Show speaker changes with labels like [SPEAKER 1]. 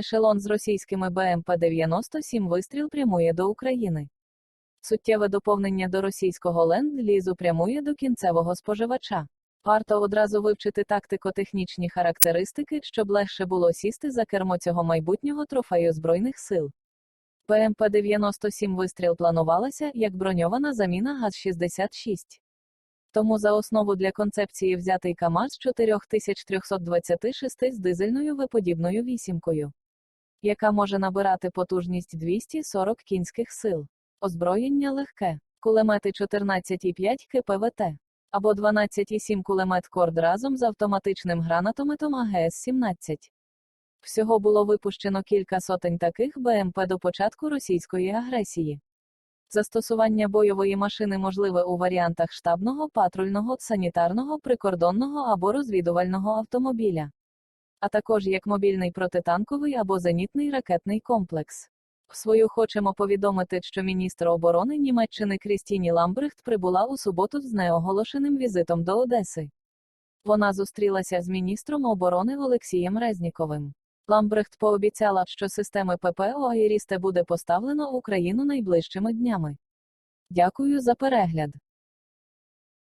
[SPEAKER 1] Ешелон з російськими БМП-97 вистріл прямує до України. Суттєве доповнення до російського ленд-лізу прямує до кінцевого споживача. Варто одразу вивчити тактико-технічні характеристики, щоб легше було сісти за кермо цього майбутнього трофею Збройних сил. ПМП-97 вистріл планувалася як броньована заміна ГАЗ-66. Тому за основу для концепції взятий КАМАЗ 4326 з дизельною виподібною вісімкою, яка може набирати потужність 240 кінських сил. Озброєння легке, кулемети 14,5 КПВТ або 12,7 кулемет Корд разом з автоматичним гранатометом АГС-17. Всього було випущено кілька сотень таких БМП до початку російської агресії. Застосування бойової машини можливе у варіантах штабного, патрульного, санітарного, прикордонного або розвідувального автомобіля, а також як мобільний протитанковий або зенітний ракетний комплекс. В свою хочемо повідомити, що міністр оборони Німеччини Крістіні Ламбрехт прибула у суботу з неоголошеним візитом до Одеси. Вона зустрілася з міністром оборони Олексієм Резніковим. Ламбрехт пообіцяла, що системи ППО «Айрісте» буде поставлено в Україну найближчими днями. Дякую за перегляд.